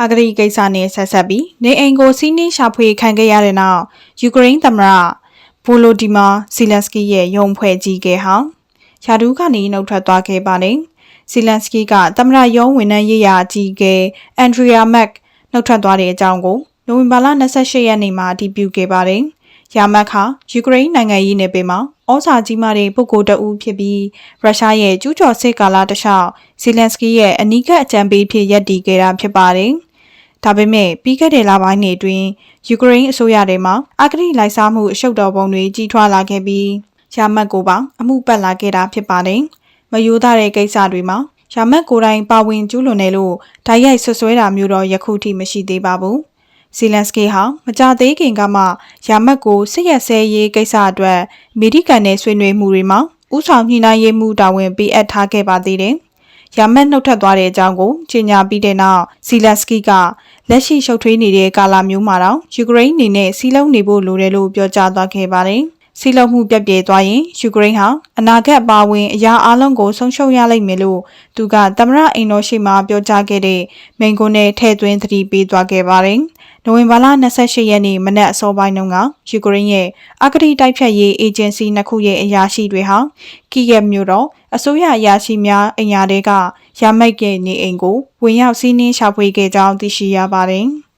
အာဂရိကိစ္စနဲ့ဆက်ဆက်ပြီးနေအိမ်ကိုစီးနှင်းရှာဖွေခံခဲ့ရတဲ့နောက်ယူကရိန်းသမ္မတဗိုလိုဒီမာဇီလန်စကီရဲ့ရုံဖွဲ့ကြီးကဲဟာယာဒူးကနေနှုတ်ထွက်သွားခဲ့ပါတယ်ဇီလန်စကီကသမ္မတရုံးဝန်ထမ်းရေးရာအကြီးအကဲအန်ဒရီယာမက်နှုတ်ထွက်သွားတဲ့အကြောင်းကိုနိုဝင်ဘာလ28ရက်နေ့မှာအတည်ပြုခဲ့ပါတယ်ယာမက်ဟာယူကရိန်းနိုင်ငံရေးနယ်ပယ်မှာဩဇာကြီးမားတဲ့ပုဂ္ဂိုလ်တဦးဖြစ်ပြီးရုရှားရဲ့ကျူးကျော်စစ်ကာလတလျှောက်ဇီလန်စကီရဲ့အနီးကပ်အကြံပေးဖြစ်ရပ်တည်ခဲ့တာဖြစ်ပါတယ်။ ဒါပေမဲ့ပြီးခဲ့တဲ့လပိုင်းတွေအတွင်းယူကရိန်းအစိုးရတွေမှာအဂတိလိုက်စားမှုအရှုပ်တော်ပုံတွေကြီးထွားလာခဲ့ပြီးယာမက်ကိုပါအမှုပတ်လာခဲ့တာဖြစ်ပါတယ်။မယိုးသားတဲ့ကိစ္စတွေမှာယာမက်ကိုယ်တိုင်ပါဝင်ကျူးလွန်တယ်လို့ဓာတ်ရိုက်ဆွဆွဲတာမျိုးတော့ယခုထိမရှိသေးပါဘူး။ဇီလန်စကီဟာမကြသေးခင်ကမှယာမက်ကိုစစ်ရက်ဆဲရေးကိစ္စအတွက်အမေရိကန်နဲ့ဆွေးနွေးမှုတွေမှာဥဆောင်ညှိနှိုင်းရေးမှုတာဝန်ပေးအပ်ထားခဲ့ပါသေးတယ်။ယာမက်နှုတ်ထွက်သွားတဲ့အကြောင်းကိုကြေညာပြီးတဲ့နောက်ဇီလန်စကီက လက်ရှိရှုပ်ထွေးနေတဲ့ကာလမျိုးမှာတော့ယူကရိန်းအနေနဲ့စီးလုံးနေဖို့လိုတယ်လို့ပြောကြားသွားခဲ့ပါတယ်။ စီးလုံးမှုပြတ်ပြေသွားရင်ယူကရိန်းဟာအနာဂတ်ပါဝင်အရာအလုံးကိုဆုံးရှုံးရလိမ့်မယ်လို့သူကသမရအိမ်တော်ရှိမှပြောကြားခဲ့တဲ့မိန်ကွန်းနဲ့ထည့်သွင်းသတိပေးသွားခဲ့ပါတယ်။နိုဝင်ဘာလ28ရက်နေ့မနက်အစောပိုင်းတုန်းကယူကရိန်းရဲ့အဂတိတိုက်ဖြတ်ရေးအေဂျင်စီနှစ်ခုရဲ့အရာရှိတွေဟာကီယက်မြို့တော်အစိုးရအရာရှိများအင်အားတွေကရမိုက်ကနေအိမ်ကိုဝင်ရောက်စီးနင်းရှာဖွေခဲ့ကြောင်းသိရှိရပါတယ်။